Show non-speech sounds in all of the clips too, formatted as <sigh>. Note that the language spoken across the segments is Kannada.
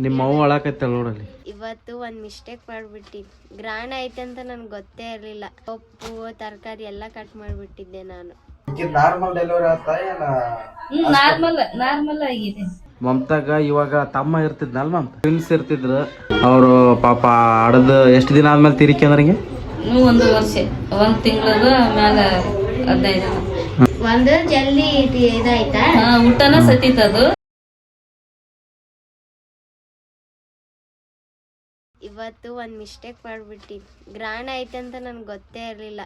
ನಿಮ್ಮ ಅವ್ವ ಅಳಕತ್ತಲ್ಲ ನೋಡಲ್ಲಿ. ಇವತ್ತು ಒಂದ್ ಮಿಸ್ಟೇಕ್ ಮಾಡ್ಬಿಟ್ಟಿ. ಗ್ರಾಂಡ್ ಐತೆ ಅಂತ ನನ್ಗೆ ಗೊತ್ತೇ ಇರಲಿಲ್ಲ. ಸೊಪ್ಪು ತರಕಾರಿ ಎಲ್ಲ ಕಟ್ ಮಾಡ್ಬಿಟ್ಟಿದ್ದೆ ನಾನು. ನಾರ್ಮಲ್ ಡೆಲಿವರಿ ಆತ ಏನ? ನಾರ್ಮಲ್ ನಾರ್ಮಲ್ ಆಗಿದೆ. ಮಮತಾಗ ಇವಾಗ ತಮ್ಮ ಇರ್ತಿದ್ನಲ್ ಮಮ್ ಟ್ವಿನ್ಸ್ ಇರ್ತಿದ್ರು. ಅವರು ಪಾಪ ಹಡದ ಎಷ್ಟು ದಿನ ಆದ್ಮೇಲೆ ಅಂದ್ರೆ ಇನ್ನು ಒಂದು ವರ್ಷ. ಒಂದ್ ತಿಂಗಳದ ಮ್ಯಾಲ ಹದಿನೈದು ದಿನ ಒಂದು ಜಲ್ದಿ ಇದ್- ಇದಾಯ್ತಾ? ಹಾ, ಊಟನ ಸತಿತದು ಇವತ್ತು ಒಂದು ಮಿಸ್ಟೇಕ್ ಮಾಡಿಬಿಟ್ಟಿದ್ದು ಗ್ರಾಣ ಐತೆ ಅಂತ ನನಗೆ ಗೊತ್ತೇ ಇರಲಿಲ್ಲ.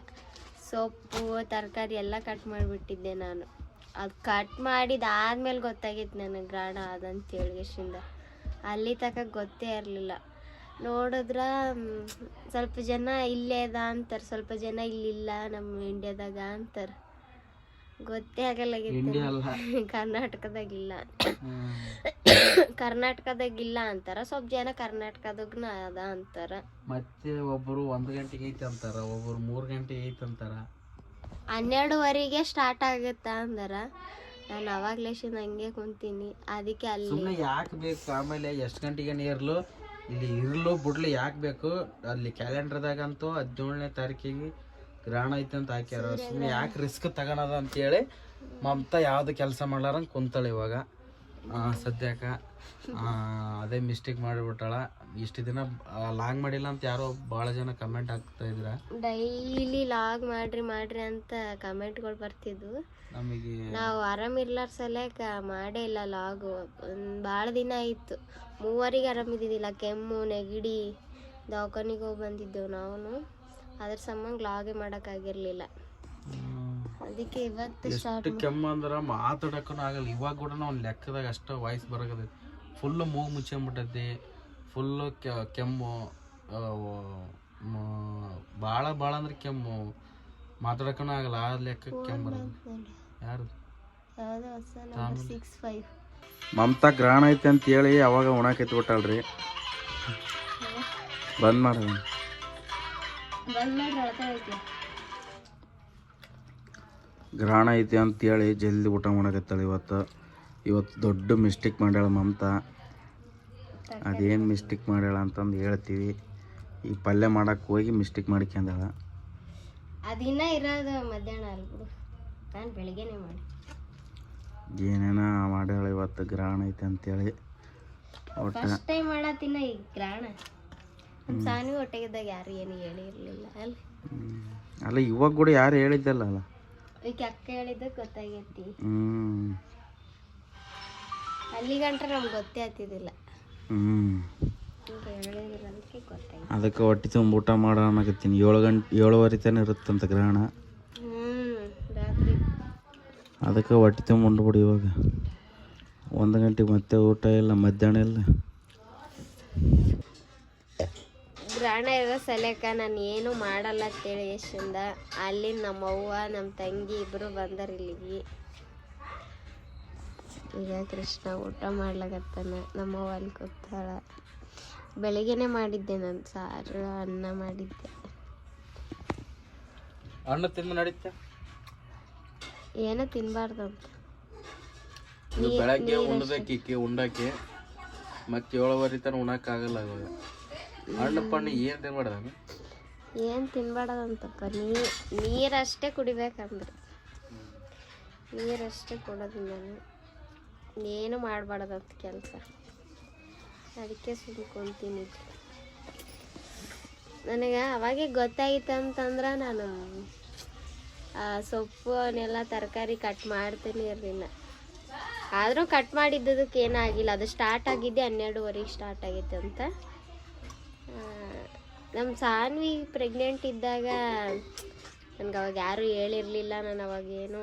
ಸೊಪ್ಪು, ತರಕಾರಿ ಎಲ್ಲ ಕಟ್ ಮಾಡಿಬಿಟ್ಟಿದ್ದೆ ನಾನು. ಅದು ಕಟ್ ಮಾಡಿದಾದ್ಮೇಲೆ ಗೊತ್ತಾಗಿತ್ತು ನನಗೆ ಗ್ರಾಣ ಅದಂತ ಹೇಳಿಗೆಶಿಂದ. ಅಲ್ಲಿ ತನಕ ಗೊತ್ತೇ ಇರಲಿಲ್ಲ. ನೋಡಿದ್ರ ಸ್ವಲ್ಪ ಜನ ಇಲ್ಲೇ ಅದ ಅಂತಾರೆ. ಸ್ವಲ್ಪ ಜನ ಇಲ್ಲಿಲ್ಲ ನಮ್ಮ ಇಂಡಿಯಾದಾಗ ಅಂತಾರೆ. ಗೊತ್ತೇ ಆಗಲ್ಲಾಗಿತ್ತು <laughs> ಕರ್ನಾಟಕದಾಗಿಲ್ಲ. ಕರ್ನಾಟಕದಾಗಿಲ್ಲ ಅಂತಾರ ಸ್ವಲ್ಪ ಜನ ಕರ್ನಾಟಕದಾಗ ಅದ ಅಂತಾರ. ಮತ್ತೆ ಒಬ್ಬರು ಒಂದ್ ಗಂಟೆಗೆ ಐತಿ ಅಂತಾರ ಒಬ್ಬರು ಮೂರ್ ಗಂಟೆಗೆ ಐತಿ ಅಂತಾರ. ಹನ್ನೆರಡುವರೆಗೆ ಸ್ಟಾರ್ಟ್ ಆಗುತ್ತ ಅಂದಾರ. ನಾನು ಅವಾಗ್ಲೇಶಿಂದ ಹಂಗೆ ಕುಂತೀನಿ. ಅದಕ್ಕೆ ಅಲ್ಲಿ ಸುಮ್ಮನೆ ಯಾಕೆ ಬೇಕು? ಆಮೇಲೆ ಎಷ್ಟು ಗಂಟೆಗೆ ನೀರ್ಲು ಇಲ್ಲಿ ಇರ್ಲು ಬಿಡ್ಲಿ ಯಾಕೆ ಬೇಕು? ಅಲ್ಲಿ ಕ್ಯಾಲೆಂಡರ್ದಾಗಂತೂ ಹದಿನೇಳನೇ ತಾರೀಕಿಗೆ ಗ್ರಹಣ ಐತೆ ಅಂತ ಹಾಕ್ಯಾರ. ಸುಮ್ಮನೆ ಯಾಕೆ ರಿಸ್ಕ್ ತಗೊಳದ ಅಂತೇಳಿ ಮಮತಾ ಯಾವ್ದು ಕೆಲಸ ಮಾಡ್ಲಾರಂಗೆ ಕುಂತಾಳೆ ಇವಾಗ. ಸದ್ಯಕ್ಕ. ಅದೇ ಮಿಸ್ಟೇಕ್ ಮಾಡಿಬಿಟ್ಟಾಳ. ಇಷ್ಟು ದಿನ ಲಾಗ್ ಮಾಡಿಲ್ಲ ಅಂತ ಯಾರೋ ಭಾಳ ಜನ ಕಮೆಂಟ್ ಹಾಕ್ತಾ ಇದ್ರ. ಡೈಲಿ ಲಾಗ್ ಮಾಡ್ರಿ ಮಾಡ್ರಿ ಅಂತ ಕಮೆಂಟ್ಗಳು ಬರ್ತಿದ್ವು. ನಮಗೆ ನಾವು ಆರಾಮಿರ್ಲಾರ ಸಲಕ ಮಾಡೇ ಇಲ್ಲ ಲಾಗು. ಬಹಳ ಭಾಳ ದಿನ ಆಯಿತು. ಮೂವರಿಗೆ ಆರಾಮಿದ್ದಿದ್ದಿಲ್ಲ ಕೆಮ್ಮು ನೆಗಡಿ ದವಾಖಾನಿಗೆ ಹೋಗಿ ಬಂದಿದ್ದೆವು ನಾವು ಅದ್ರ ಸಂಬಂಧ ಲಾಗೇ ಮಾಡೋಕ್ಕಾಗಿರ್ಲಿಲ್ಲ. ಅದಕ್ಕೆ ಇವತ್ತು ಸ್ಟಾರ್ಟ್ ಎಷ್ಟು ಕೆಮ್ಮು ಅಂದ್ರೆ ಮಾತಾಡಕ್ಕೂ ಆಗಲ್ಲ. ಇವಾಗ ಕೂಡ ಒಂದು ಲೆಕ್ಕದಾಗ ಅಷ್ಟು ವಾಯ್ಸ್ ಬರಕತೈತಿ ಫುಲ್ಲು ಮೂಗು ಮುಚ್ಕೊಂಬಿಟ್ಟೈತಿ ಫುಲ್ಲು ಕೆಮ್ಮು ಭಾಳ ಭಾಳ ಅಂದ್ರೆ ಕೆಮ್ಮು. ಮಾತಾಡಕ್ಕೂ ಆಗಲ್ಲ. ಆ ಲೆಕ್ಕ ಕೆಮ್ಮ ಬರೋದು ಯಾರು ಸಿಕ್ಸ್ ಫೈವ್ ಮಮತಾ ಗ್ರಾಣ ಐತೆ ಅಂತ ಹೇಳಿ ಅವಾಗ ಒಣಕೈತಿ ಬಿಟ್ಟಲ್ರಿ. ಬಂದ್ ಮಾಡ. ಗ್ರಹಣ ಐತಿ ಅಂತೇಳಿ ಜಲ್ದಿ ಊಟ ಮಾಡಕತ್ತಾಳೆ ಇವತ್ತು. ಇವತ್ತು ದೊಡ್ಡ ಮಿಸ್ಟೇಕ್ ಮಾಡ್ಯಾಳ ಮಮತಾ. ಅದೇನು ಮಿಸ್ಟೇಕ್ ಮಾಡ್ಯಾಳ ಅಂತಂದು ಹೇಳ್ತೀವಿ. ಈ ಪಲ್ಯ ಮಾಡಕ್ಕೆ ಹೋಗಿ ಮಿಸ್ಟೇಕ್ ಮಾಡ್ಕೊಂಡಾಳ. ಅದಿನ್ನ ಇರೋದು ಮಧ್ಯಾಹ್ನ ಅಲ್ಲ ಬಿಡು. ನಾನು ಬೆಳಿಗ್ಗೆನೆ ಮಾಡಿ. ಏನೇನ ಮಾಡ್ಯಾಳ ಇವತ್ತು ಗ್ರಹಣ ಐತೆ ಅಂತೇಳಿ. ಒಟ್ಟು ಫಸ್ಟ್ ಟೈಮ್ ಮಾಡತ್ತಿನ ಈ ಗ್ರಹಣ ಸಾನ್ವಿ ಹೊಟ್ಟೆಗಿದ್ದಾಗ ಯಾರು ಏನು ಹೇಳಿರ್ಲಿಲ್ಲ ಅಲ್ಲ? ಅಲ್ಲ ಇವಾಗ ಕೂಡ ಯಾರು ಹೇಳಿದ್ದಲ್ಲ ಅಲ್ಲ? ಈಗ ಅಕ್ಕ ಹೇಳಿದ್ದ ಗೊತ್ತಾಗೈತಿ. ಹ್ಞೂ ಅಲ್ಲಿ ಗಂಟ್ರೆ ನಮ್ಗೆ ಗೊತ್ತೇ ಆಗ್ತಿದ್ದಿಲ್ಲ. ಅದಕ್ಕೆ ಹೊಟ್ಟೆ ತುಂಬ ಊಟ ಮಾಡೋ ಅನ್ನಕತ್ತೀನಿ ಏಳು ಗಂಟೆ ಏಳುವರೆ ತನಕ ಇರುತ್ತಂತ ಗ್ರಹಣ. ಅದಕ್ಕೆ ಹೊಟ್ಟೆ ತುಂಬ ಉಂಡ್ಬಿಡು ಇವಾಗ. ಒಂದು ಗಂಟೆಗೆ ಮತ್ತೆ ಊಟ ಇಲ್ಲ ಮಧ್ಯಾಹ್ನ ಇಲ್ಲ. ಗ್ರಹಣ ಇರೋ ಸಲಕ ನಾನು ಏನು ಮಾಡಲ್ಲ ಅಂತೇಳಿ ಎಷ್ಟಿಂದ ಅಲ್ಲಿ ನಮ್ಮ ಅವ್ವ ನಮ್ಮ ತಂಗಿ ಇಬ್ಬರು ಬಂದರು ಇಲ್ಲಿಗೆ. ಈಗ ಕೃಷ್ಣ ಊಟ ಮಾಡ್ಲಾಗತ್ತಾನ ನಮ್ಮ ಅವ್ವ ಅಲ್ಲಿ ಕೂತಾಳ. ಬೆಳಿಗ್ಗೆನೆ ಮಾಡಿದ್ದೆ ನಾನು ಸಾರು ಅನ್ನ ಮಾಡಿದ್ದೆ. ಅಣ್ಣ ತಿಂದು ನಡೀತೆ? ಏನೋ ತಿನ್ಬಾರ್ದಂತ ಬೆಳಗ್ಗೆ ಉಣ್ಬೇಕಿಕ್ಕಿ ಉಂಡಕ್ಕೆ ಮತ್ತೆ ಏಳುವರೆ ತನಕ ಉಣ್ಣಕ್ಕಾಗಲ್ಲ ಇವಾಗ. ಹಣ್ಣು ಪಣ್ಣು ಏನು ತಿನ್ಬಾರ್ದ ಏನು ತಿನ್ಬಾರ್ದಂತಪ್ಪ ನೀರು ನೀರಷ್ಟೇ ಕುಡಿಬೇಕಂದ್ರೆ. ನೀರಷ್ಟೇ ಕೊಡೋದು ನಾನು. ಏನು ಮಾಡಬಾರ್ದಂತ ಕೆಲಸ. ಅದಕ್ಕೆ ಸುಮ್ಮನೆ ಕುಂತೀನಿ ನನಗೆ ಅವಾಗೆ ಗೊತ್ತಾಗಿತ್ತು ಅಂತಂದ್ರೆ ನಾನು ಸೊಪ್ಪು ಅವನ್ನೆಲ್ಲ ತರಕಾರಿ ಕಟ್ ಮಾಡ್ತೀನಿ ಇರಲಿಲ್ಲ ಆದರೂ ಕಟ್ ಮಾಡಿದ್ದದಕ್ಕೆ ಏನಾಗಿಲ್ಲ, ಅದು ಸ್ಟಾರ್ಟ್ ಆಗಿದ್ದೆ ಹನ್ನೆರಡುವರೆಗೆ ಸ್ಟಾರ್ಟ್ ಆಗೈತೆ ಅಂತ. ನಮ್ಮ ಸಾನ್ವಿ ಪ್ರೆಗ್ನೆಂಟ್ ಇದ್ದಾಗ ನನಗೆ ಅವಾಗ ಯಾರೂ ಹೇಳಿರಲಿಲ್ಲ ನಾನು ಅವಾಗ ಏನೂ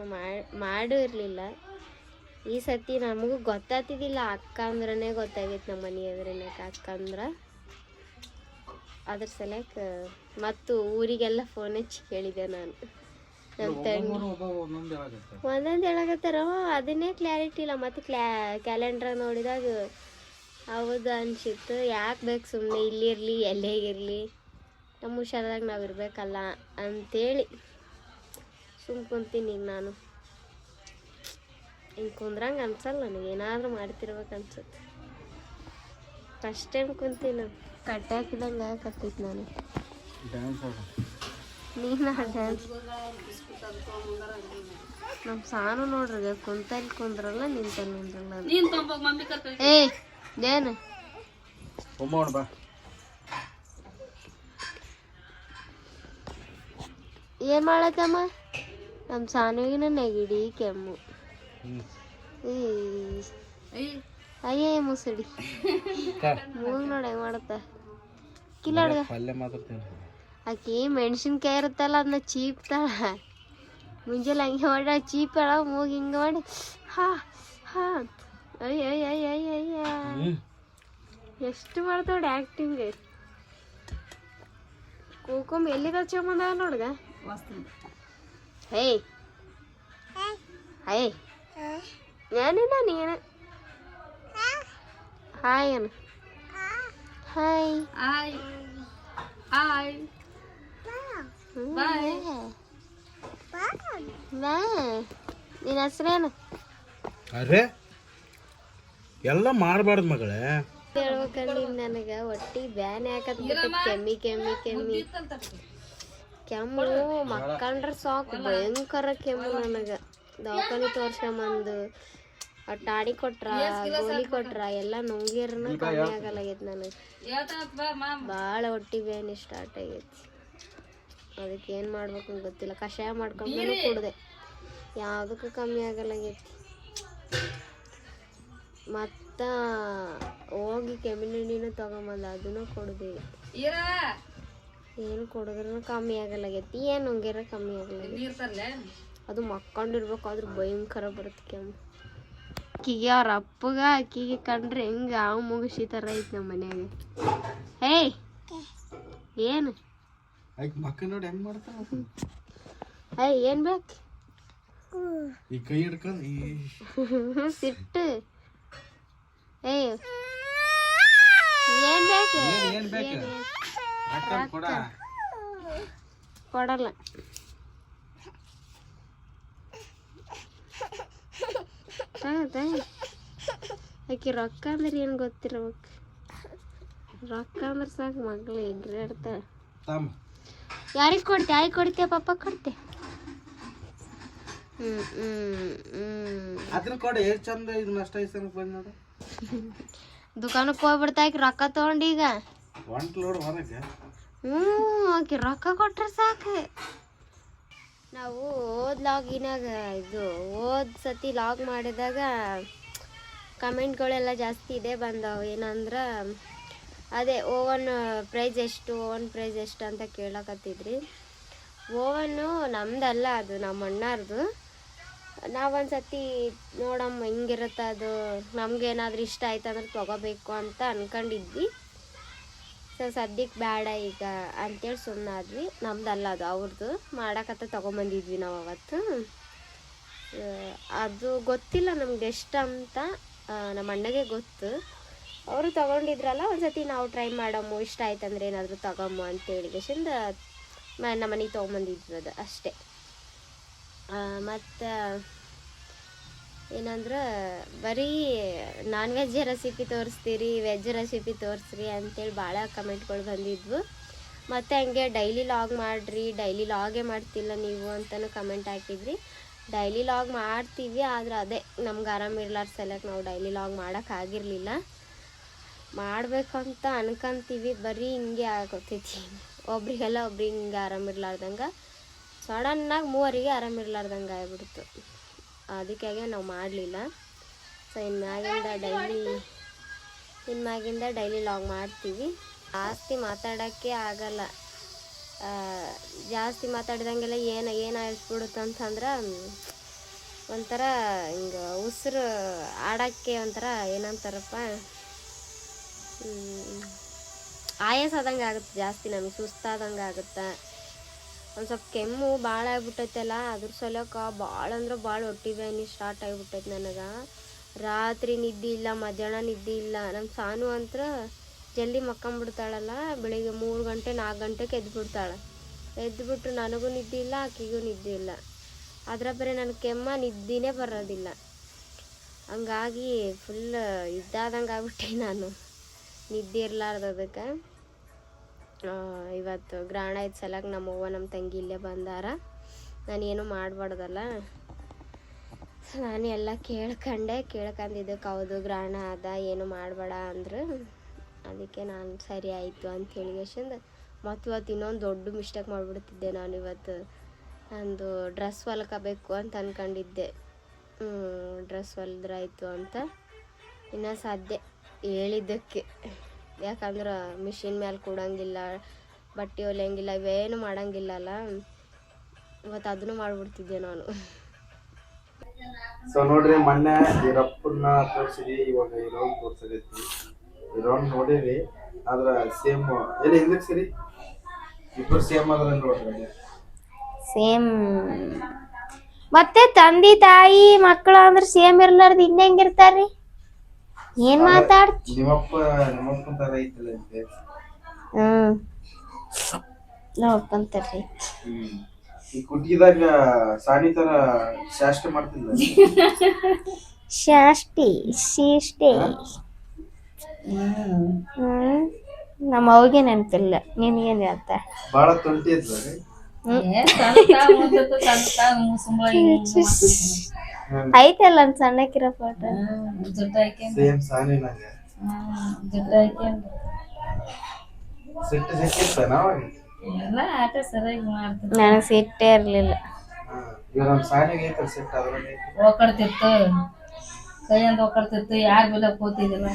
ಮಾಡೂ ಇರಲಿಲ್ಲ ಈ ಸತಿ ನಮಗೂ ಗೊತ್ತಾಗ್ತಿದ್ದಿಲ್ಲ ಅಕ್ಕ ಅಂದ್ರೇ ಗೊತ್ತಾಗೈತೆ ನಮ್ಮ ಮನೆ ಎದುರೇ ಅಕ್ಕ ಅಂದ್ರೆ. ಅದ್ರ ಸಲಕ್ಕ ಮತ್ತು ಊರಿಗೆಲ್ಲ ಫೋನ್ ಹಚ್ಚಿ ಕೇಳಿದೆ ನಾನು. ನಮ್ಮ ತಂಗಿ. ಒಂದೊಂದು ಹೇಳಕತ್ತಾರ ಅದನ್ನೇ ಕ್ಲಾರಿಟಿ ಇಲ್ಲ. ಮತ್ತು ಕ್ಲಾ ಕ್ಯಾಲೆಂಡ್ರ ನೋಡಿದಾಗ ಹೌದು ಅನ್ಸಿತ್ತು. ಯಾಕೆ ಬೇಕು ಸುಮ್ಮನೆ ಇಲ್ಲಿರಲಿ ಎಲ್ಲೇ ಇರಲಿ? ನಮ್ಮ ಹುಷಾರ್ದಾಗ ನಾವು ಇರಬೇಕಲ್ಲ ಅಂತೇಳಿ ಸುಮ್ ಕುಂತೀನಿ ಈಗ ನಾನು. ಹಿಂಗೆ ಕುಂದ್ರಂಗೆ ಅನ್ಸಲ್ಲ ನನಗೆ ಏನಾದರೂ ಮಾಡ್ತಿರ್ಬೇಕು ಅನ್ಸುತ್ತೆ. ಫಸ್ಟ್ ಟೈಮ್ ಕುಂತೀನಿ. ಕಟ್ಟೆ ಹಾಕಿದಂಗೆ ನಾನು. ನೀನು ಡ್ಯಾನ್ಸ್ ನಮ್ಮ ಸಾನು ನೋಡ್ರಿ ಕುಂತಲ್ಲಿ ಕುಂದ್ರಲ್ಲ ನಿಂತಲ್ಲಿ ನಿಂತಲ್ಲ ಏ ನೀನ್ ಒಮ್ಮೋಣ ಬಾ. ಏನು ಮಾಡತ್ತಮ್ಮ ನಮ್ಮ ಸಾನುವಿನ ನೆಗಡಿ ಕೆಮ್ಮು. ಅಯ್ಯೇ ಮುಸುಡಿ. ಮೂಗ್ ನೋಡಿ ಹೆಂಗ್ ಮಾಡತ್ತ? ಕಿಲ್ಲ ಅಡ್ಗ ಪಲ್ಯ ಮಾತಾಡ್ತೀನಿ ಆಕಿ ಮೆಣಸಿನ್ಕಾಯಿ ಇರುತ್ತಲ್ಲ ಅದನ್ನ ಚೀಪ್ತಾಳ. ಮುಂಜಾನೆ ಹಂಗೆ ಮಾಡ ಚೀಪಾಳ ಮೂಗ್ ಹಿಂಗ ಮಾಡಿ ಹಾ ಹಾ. ಅಯ್ಯ ಅಯ್ಯ ಅಯ್ಯ ಅಯ್ಯ ಅಯ್ಯ. ಎಷ್ಟು ಮಾಡ್ತಾವ ಆ್ಯಕ್ಟಿಂಗ್ ಕೂಕೊಂಬ ಎಲ್ಲಿದ ಚಂಬಂದ ನೋಡ್ಗ? ವಾಸ್ತು ಹಾಯ್. ಹೇಯ್. నేనేనా ನೀನು? Hi Anu. Hi. Hi hi bye ನಿನ್ನ ಹೆಸ್ರೇನು? ಅರೆ. ಎಲ್ಲ ಮಾಡಬಾರ್ದು ಮಗಳೇ. ಹೇಳ್ಬೇಕಂದ್ರೆ ನನಗೆ ಒಟ್ಟಿ ಬ್ಯಾನ್ ಯಾಕತ್ತ ಕೆಮ್ಮಿ ಕೆಮ್ಮಿ ಕೆಮ್ಮಿ. ಕೆಮ್ಮು ಮಕ್ಕಂಡ್ರೆ ಸಾಕು ಭಯಂಕರ ಕೆಮ್ಮು ನನಗೆ. ದವಾಖಾನಿ ತೋರ್ಸ್ಕೊಂಬಂದು ಆ ಟಾಡಿ ಕೊಟ್ರ ಗೋಲಿ ಕೊಟ್ರ. ಎಲ್ಲ ನುಂಗಿರ್ನ ಕಮ್ಮಿ ಆಗಲಾಗೈತಿ ನನಗೆ. ಭಾಳ ಹೊಟ್ಟಿ ಬ್ಯಾನಿ ಸ್ಟಾರ್ಟ್ ಆಗೈತಿ. ಅದಕ್ಕೆ ಏನು ಮಾಡ್ಬೇಕು ಅಂತ ಗೊತ್ತಿಲ್ಲ. ಕಷಾಯ ಮಾಡ್ಕೊಂಡು ಕುಡ್ದೆ. ಯಾವುದಕ್ಕೂ ಕಮ್ಮಿ ಆಗಲಾಗೈತಿ. ಮತ್ತು ಹೋಗಿ ಕೆಮ್ಮಿನ ಎಣ್ಣೆನೂ ತಗೊಂಬಂದ ಅದನ್ನು ಕೊಡ್ದೆ ಇರ. ಏನು ಕುಡಿದ್ರೂ ಕಮ್ಮಿ ಆಗಲಾಗೈತಿ ಏನು ನುಂಗಿರ ಕಮ್ಮಿ ಆಗಲಾಗೈತಿ ನೀರ್ ತರ್ಲೆ ಅದು ಮಕ್ಕೊಂಡಿರ್ಬೇಕಾದ್ರೆ ಭಯಂಕರ ಬರುತ್ತೆ ಕೆಮ್ಮು. ಅಕ್ಕಿಗೆ ಅವ್ರ ಅಪ್ಪಗ ಅಕ್ಕಿಗೆ ಕಂಡ್ರೆ ಹೆಂಗ ಅವ್ ಮುಗಿಸಿ ಥರ ಐತಿ ನಮ್ಮ ಮನ್ಯಾಗ. ಏಯ್ ಏನು? ಆಯ್ತು ಮಕ್ಕ ನೋಡಿ ಹೆಂಗ್ ಮಾಡ್ತಾವ ಏಯ್ ಏನು ಬೇಕು? ಈ ಕೈ ಹಿಡ್ಕೊಂಡು ಈ ಸಿಟ್ಟು. ಏಯ್! ಏನ್ ಬೇಕು? ಏನ್ ಏನ್ ಬೇಕು? ರೊಕ್ಕ ಕೊಡ ಕೊಡಲ್ಲ. ಹೌದಾ ಆಕಿ ರೊಕ್ಕ ಅಂದ್ರೆ ಏನು ಗೊತ್ತಿರ್ಬೇಕು ರೊಕ್ಕ ಅಂದ್ರೆ ಸಾಕು ಮಗಳು ಎಗ್ರಾಡ್ತಾಳೆ ಯಾರಿಗೆ ಕೊಡ್ತೆ? ಯಾರಿಗೆ ಕೊಡ್ತೀಯ ಪಪ್ಪ ಕೊಡ್ತೆ? ದುಕಾನಕ್ಕೆ ಹೋಗ್ಬಿಡ್ತಾ ರೊಕ್ಕ ತಗೊಂಡೀಗ ಹ್ಞೂ ರೊಕ್ಕ ಕೊಟ್ರೆ ಸಾಕು. ನಾವು ಓದ್ ಲಾಗಿನಾಗ ಇದು, ಓದ್ ಸತಿ ಲಾಗ್ ಮಾಡಿದಾಗ ಕಮೆಂಟ್ಗಳೆಲ್ಲ ಜಾಸ್ತಿ ಇದೆ ಬಂದವು. ಏನಂದ್ರೆ, ಅದೇ ಓವನ್ ಪ್ರೈಸ್ ಎಷ್ಟು, ಓವನ್ ಪ್ರೈಸ್ ಎಷ್ಟು ಅಂತ ಕೇಳಕತ್ತಿದ್ರಿ. ಓವನ್ನು ನಮ್ದಲ್ಲ ಅದು, ನಮ್ಮ ಅಣ್ಣಾರ್ದು. ನಾವೊಂದು ಸತಿ, ನೋಡಮ್ಮ ಹೆಂಗಿರುತ್ತೆ ಅದು ನಮ್ಗೇನಾದ್ರೂ ಇಷ್ಟ ಆಯ್ತಂದ್ರೆ ತೊಗೋಬೇಕು ಅಂತ ಅನ್ಕೊಂಡಿದ್ವಿ. ಸೊ ಸದ್ಯಕ್ಕೆ ಬೇಡ ಈಗ ಅಂತೇಳಿ ಸುಮ್ಮನಾದ್ವಿ ನಮ್ದಲ್ಲ ಅದು ಅವ್ರದ್ದು ಮಾಡಕತ್ತ ತೊಗೊಂಬಂದಿದ್ವಿ ನಾವು ಅವತ್ತು. ಅದು ಗೊತ್ತಿಲ್ಲ ನಮ್ಗೆ ಎಷ್ಟು ಅಂತ ನಮ್ಮ ಅಣ್ಣಗೆ ಗೊತ್ತು. ಅವರು ತೊಗೊಂಡಿದ್ರಲ್ಲ, ಒಂದ್ಸತಿ ನಾವು ಟ್ರೈ ಮಾಡಮ್ಮು ಇಷ್ಟ ಆಯ್ತಂದ್ರೆ ಏನಾದರೂ ತಗೊಮ್ಮು ಅಂತೇಳಿ ಗೆಸಿಂದ ನಮ್ಮ ಮನೆಗೆ ತೊಗೊಂಬಂದಿದ್ವಿ ಅದು ಅಷ್ಟೇ. ಮತ್ತು ಏನಂದ್ರೆ, ಬರೀ ನಾನ್ ವೆಜ್ ರೆಸಿಪಿ ತೋರಿಸ್ತೀರಿ ವೆಜ್ ರೆಸಿಪಿ ತೋರಿಸ್ರಿ ಅಂತೇಳಿ ಭಾಳ ಕಮೆಂಟ್ಗಳು ಬಂದಿದ್ವು. ಮತ್ತು ಹಂಗೆ ಡೈಲಿ ಲಾಗ್ ಮಾಡಿರಿ ಡೈಲಿ ಲಾಗೇ ಮಾಡ್ತಿಲ್ಲ ನೀವು ಅಂತಲೂ ಕಮೆಂಟ್ ಹಾಕಿದ್ರಿ. ಡೈಲಿ ಲಾಗ್ ಮಾಡ್ತೀವಿ, ಆದ್ರೆ ಅದೇ ನಮ್ಗೆ ಆರಾಮಿರ್ಲಾರ ಸಲಕ್ ನಾವು ಡೈಲಿ ಲಾಗ್ ಮಾಡೋಕ್ಕಾಗಿರಲಿಲ್ಲ ಅಂತ ಅನ್ಕೊಂತೀವಿ, ಬರೀ ಹಿಂಗೆ ಆಗೋತೈತಿ. ಒಬ್ರಿಗೆಲ್ಲ ಒಬ್ರಿಗೆ ಹಿಂಗೆ ಆರಾಮಿರ್ಲಾರ್ದಂಗೆ ಸಡನ್ನಾಗಿ ಮೂವರಿಗೆ ಆರಾಮಿರ್ಲಾರ್ದಂಗೆ ಆಗ್ಬಿಡ್ತು. ಅದಕ್ಕಾಗೆ ನಾವು ಮಾಡಲಿಲ್ಲ. ಸೊ ಇನ್ಮ್ಯಾಗಿಂದ ಡೈಲಿ ಇನ್ಮ್ಯಾಗಿಂದ ಡೈಲಿ ಲಾಗ್ ಮಾಡ್ತೀವಿ. ಜಾಸ್ತಿ ಮಾತಾಡೋಕ್ಕೆ ಆಗಲ್ಲ. ಜಾಸ್ತಿ ಮಾತಾಡಿದಂಗೆಲ್ಲ ಏನು ಏನು ಆಗಿಸ್ಬಿಡುತ್ತೆ ಅಂತಂದ್ರೆ, ಒಂಥರ ಹಿಂಗೆ ಉಸಿರು ಆಡೋಕ್ಕೆ ಒಂಥರ ಏನಂತಾರಪ್ಪ? ಆಯಾಸ ಆದಂಗೆ ಆಗುತ್ತೆ ಜಾಸ್ತಿ ನಮಗೆ, ಸುಸ್ತಾದಂಗೆ ಆಗುತ್ತೆ. ಒಂದು ಸ್ವಲ್ಪ ಕೆಮ್ಮು ಭಾಳ ಆಗ್ಬಿಟ್ಟೈತಲ್ಲ, ಅದ್ರ ಸಲಕ ಭಾಳ ಅಂದ್ರೆ ಭಾಳ ಹೊಟ್ಟಿ ಬ್ಯಾನಿ ಸ್ಟಾರ್ಟ್ ಆಗಿಬಿಟ್ಟೈತೆ ನನಗೆ. ರಾತ್ರಿ ನಿದ್ದೆ ಇಲ್ಲ, ಮಧ್ಯಾಹ್ನ ನಿದ್ದೆ ಇಲ್ಲ ನಮ್ಮ ಸಾನು ಅಂತ್ರ ಜಲ್ದಿ ಮಕ್ಕಂಬಿಡ್ತಾಳಲ್ಲ, ಬೆಳಿಗ್ಗೆ ಮೂರು ಗಂಟೆ ನಾಲ್ಕು ಗಂಟೆಗೆ ಎದ್ಬಿಡ್ತಾಳೆ. ಎದ್ಬಿಟ್ಟು ನನಗೂ ನಿದ್ದೆ ಇಲ್ಲ, ಆಕಿಗೂ ನಿದ್ದೆ ಇಲ್ಲ. ಅದರ ಬರೀ ನನ್ನ ಕೆಮ್ಮ ನಿದ್ದೆನೇ ಬರೋದಿಲ್ಲ. ಹಂಗಾಗಿ ಫುಲ್ ಇದ್ದಾದಂಗೆ ಆಗ್ಬಿಟ್ಟೆ ನಾನು. ನಿದ್ದೆ ಇರ್ಲಾರ್ದದಕ್ಕೆ ಇವತ್ತು ಗ್ರಾಣ ಇದ್ದ ಸಲಕ್ ನಮ್ಮ ಅವ್ವ ನಮ್ಮ ತಂಗಿ ಇಲ್ಲೇ ಬಂದಾರ. ನಾನೇನು ಮಾಡಬಾರ್ದಲ್ಲ. ನಾನು ಎಲ್ಲ ಕೇಳ್ಕೊಂಡೆ ಕೇಳ್ಕೊಂಡಿದ್ದಕ್ಕೆ ಹೌದು ಗ್ರಹಣ ಅದ, ಏನು ಮಾಡಬೇಡ ಅಂದ್ರೆ. ಅದಕ್ಕೆ ನಾನು ಸರಿ ಆಯಿತು ಅಂತ ಹೇಳಿಗೆಶಿಂದ ಮತ್ತು ಇವತ್ತು ಇನ್ನೊಂದು ದೊಡ್ಡ ಮಿಸ್ಟೇಕ್ ಮಾಡಿಬಿಡ್ತಿದ್ದೆ ನಾನು ಇವತ್ತು. ನಂದು ಡ್ರೆಸ್ ಹೊಲ್ಕೋಬೇಕು ಅಂತ ಅನ್ಕೊಂಡಿದ್ದೆ. ಡ್ರೆಸ್ ಹೊಲಿದ್ರಾಯ್ತು ಅಂತ. ಇನ್ನೂ ಸಾಧ್ಯ ಹೇಳಿದ್ದಕ್ಕೆ. ಯಾಕಂದ್ರೆ ಮಿಷಿನ್ ಮ್ಯಾಲೆ ಕೂಡಂಗಿಲ್ಲ ಬಟ್ಟೆ ಹೊಲಿಯಂಗಿಲ್ಲ ಇವೇನು ಮಾಡಂಗಿಲ್ಲಲ್ಲ ಇವತ್ತು ಅದನ್ನು ಮಾಡಿಬಿಡ್ತಿದ್ದೆ ನಾನು. ಸೊ ನೋಡ್ರಿ ಮೊನ್ನೆ ರಪ್ಪನ್ನ ತೋರ್ಸಿದಿ ಇವಾಗ ಇರೋನ್ ತೋರ್ಸಕೈತಿ ಇರೋನ್ ನೋಡಿರಿ ಆದ್ರ ಸೇಮ್ ಎಲ್ಲಿ ಹಿಂದಕ್ಕೆ ಸರಿ? ಇಬ್ರು ಸೇಮ್ ಅದ್ರ ನೋಡ್ರಿ ಸೇಮ್ ಮತ್ತೆ ತಂದೆ ತಾಯಿ ಮಕ್ಕಳು ಅಂದ್ರೆ ಸೇಮ್ ಇರ್ಲಾರ್ದು ಇನ್ನ ಹೆಂಗಿರ್ತಾರ್ರಿ ಏನ್ ಮಾತಾಡ್ತಿ? ನಿಮ್ಮಪ್ಪ ನಿಮ್ಮಪ್ಪನ ತರ ಐತಲ್ಲ ಅಂತೆ. ಹ್ಮ್. ನೋಡ್ಕೊಂತಾರ್ರಿ ಈ ಕುಟ್ಗಿದಾಗ ಸಾನಿ ತರ ಶಾಸ್ತ್ರ ಮಾಡ್ತಿಲ್ಲ ಶಾಷ್ಟಿ ಶಿಷ್ಟಿ ಹ್ಮ್. ನಮ್ಮ ಅವ್ಗೆ ನೆನಪಿಲ್ಲ. ನಿನ್ಗೇನ್ ಹೇಳ್ತ? ಬಹಳ ತೊಂಟಿ ಇದ್ಲ <laughs> ಐತಲ್ಲ ಒಂದ್ ಸಣ್ಣಕ್ಕಿರೋ ಫೋಟೋ ಸೇಮ್ ಸಾನಿ ನಂಗೆ ಸಿಟ್ಟು ಸಿಕ್ಕಿತ್ತ ನಾವಾಗ ನನಗ್ ಸಿಟ್ಟೇ ಇರ್ಲಿಲ್ಲ. ಇವಾಗ ನಮ್ಮ ಸಾನಿಗೆ ಐತಲ್ಲ ಸಿಟ್ಟು ಅದರಲ್ಲಿ ಒಕ್ಕಡ್ತಿತ್ತು. ಕೈಯಿಂದ ಓಕಡ್ತಿತ್ತು ಯಾರ್ ಬೆಲೆ ಕೂತಿದಿಲ್ಲ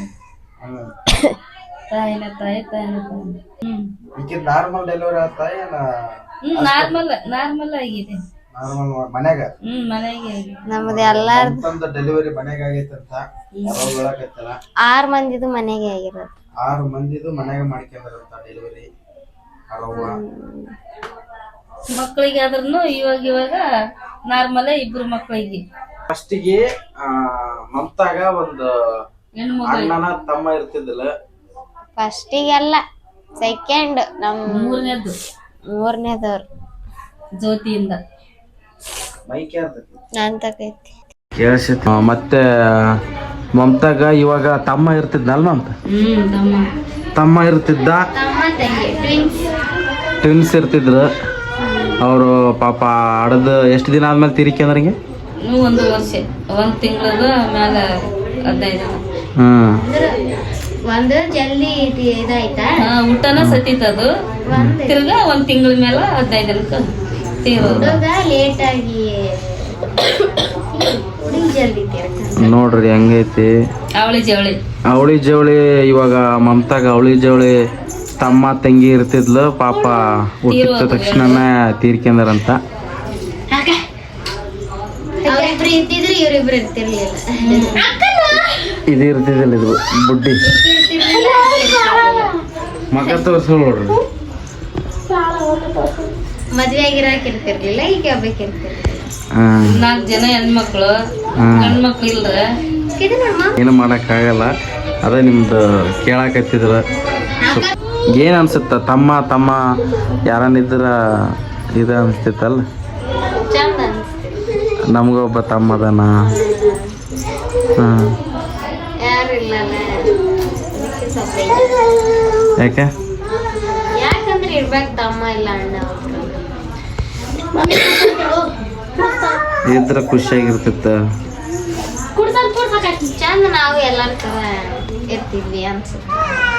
ತಾಯಿನ ತಾಯಿ ತಾಯಿನ ತಾಯಿ ಹ್ಮ್ ಈಕೆ ನಾರ್ಮಲ್ ಡೆಲಿವರಿ ಆತ ಏನ? ಹ್ಮ್ ನಾರ್ಮಲ್ ನಾರ್ಮಲ್ ಆಗಿದೆ. ಮನ್ಯಾಗ. ಹ್ಮ್ ಮನೆಗೆ ನಮ್ದು ಅಂತಂದ ಡೆಲಿವರಿ ಹೇಳಕತ್ತಲ್ಲ. ಆರ್ ಮಂದಿದು ಮನೆಗೆ ಆಗಿರೋದು. ಆರು ಮಂದಿದು ಮನ್ಯಾಗ ಮಾಡ್ಕೊಂಡ್ರಂತ ಡೆಲಿವರಿ ಮಕ್ಕಳಿಗೆ ಆದ್ರೂ ಇವಾಗ ಇವಾಗ ನಾರ್ಮಲ್ ಇಬ್ರು ಮಕ್ಕಳಿಗೆ ಫಸ್ಟಿಗೆ ಮಮತಾಗ ಒಂದು ಅಣ್ಣನ ತಮ್ಮ ಇರ್ತಿದ್ದಿಲ್ಲ. ಫಸ್ಟಿಗೆಲ್ಲ ಸೆಕೆಂಡ್ ನಮ್ ಮೂರನೇದು. ಮೂರನೇದವ್ರು. ಜ್ಯೋತಿಯಿಂದ. ಮೈಕೆ ಇರ್ತೈತಿ ನಾನ್ ತಕೈತಿ ಕೇಳಿಸಿತ್ತು ಮತ್ತೆ ಮಮತಾಗ ಇವಾಗ ತಮ್ಮ ಇರ್ತಿದ್ನಲ್ ಮಮತ? ಹ್ಮ್ ತಮ್ಮ. ತಮ್ಮ ಇರ್ತಿದ್ದ? ತಮ್ಮ ತಂಗಿ ಟ್ವಿನ್ಸ್ ಟ್ವಿನ್ಸ್ ಇರ್ತಿದ್ರು. ಅವರು ಪಾಪ ಹಡ್ದ ಎಷ್ಟು ದಿನ ಆದ್ಮೇಲೆ ತೀರಿಕೆಂದ್ರಿಗೆ ಇನ್ನು ಒಂದು ವರ್ಷ ಒಂದು ತಿಂಗಳದ ಮ್ಯಾಲ ಹದಿನೈದು ಹ್ಮ್. ಒಂದು ಜಲ್ದಿ ಇದ್- ಇದಾಯ್ತಾ? ಅದು ಊಟನ ಸತಿತದು ತಿರ್ಗಾ ಒಂದ್ ತಿಂಗಳ ಮೇಲೆ ಹದಿನೈದು ದಿನಕ್ಕ. ನೋಡ್ರಿ ಹೆಂಗೈತಿ? ಅವಳಿ ಜವಳಿ. ಅವಳಿ ಜವಳಿ ಇವಾಗ ಮಮತಾಗ ಅವಳಿ ಜವಳಿ ತಮ್ಮ ತಂಗಿ ಇರ್ತಿದ್ಲು ಪಾಪ ಹುಟ್ಟಿದ ತಕ್ಷಣನೇ ತೀರ್ಕೊಂಡಾರಂತ. ಇದು ಇರ್ತಿದ್ದಿಲ್ಲ ಇದು ಬುಡ್ಡಿ. ಮಗ ತೋರ್ಸ್ ನೋಡ್ರಿ. ಮದ್ವೆ ಆಗಿರಕ್ಕೆ ಇರ್ತಿರ್ಲಿಲ್ಲ ಈಗ ಬೇಕಿರ್ತಿರ್ಲಿಲ್ಲ ನಾಲ್ಕು ಜನ ಹೆಣ್ಮಕ್ಳು. ಗಂಡ್ಮಕ್ಳು ಇಲ್ರ ಏನು ಮಾಡೋಕ್ಕಾಗಲ್ಲ ಅದೇ ನಿಮ್ದು ಕೇಳಾಕತ್ತಿದ್ರ. ಏನು ಅನ್ಸುತ್ತ ತಮ್ಮ ತಮ್ಮ ಯಾರನ್ನಿದ್ರ ಇದು ಅನ್ಸ್ತಿತ್ತಲ್ಲ? ನಮಗೊಬ್ಬ ತಮ್ಮ ಅದಾನ ಹ್ಮ್ ಯಾರು ಇಲ್ಲಲ್ಲ. ಅದಕ್ಕೆ ಯಾಕೆ? ಯಾಕಂದ್ರೆ ಇರ್ಬೇಕು ತಮ್ಮ ಇಲ್ಲ ಅಣ್ಣ ಇದ್ರ ಖುಷಿಯಾಗಿರ್ತಿತ್ತ ಚಂದ ನಾವು ಎಲ್ಲರ ತರ ಇರ್ತಿದ್ವಿ ಅನ್ಸುತ್ತೆ.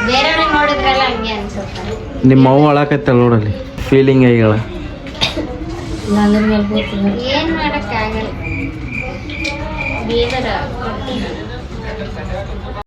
ಬೇರೆಯವ್ರಿಗೆ ನೋಡಿದ್ರೆಲ್ಲ ಹಂಗೆ ಅನ್ಸುತ್ತೆ. ನಿಮ್ಮ ಅವ್ವ ಅಳಕತ್ತಲ್ಲ ನೋಡಲ್ಲಿ ಫೀಲಿಂಗ್ ಕೂತು ಏನ್ ಮಾಡಕ್ ಆಗಲ್ಲ ಬೀದರ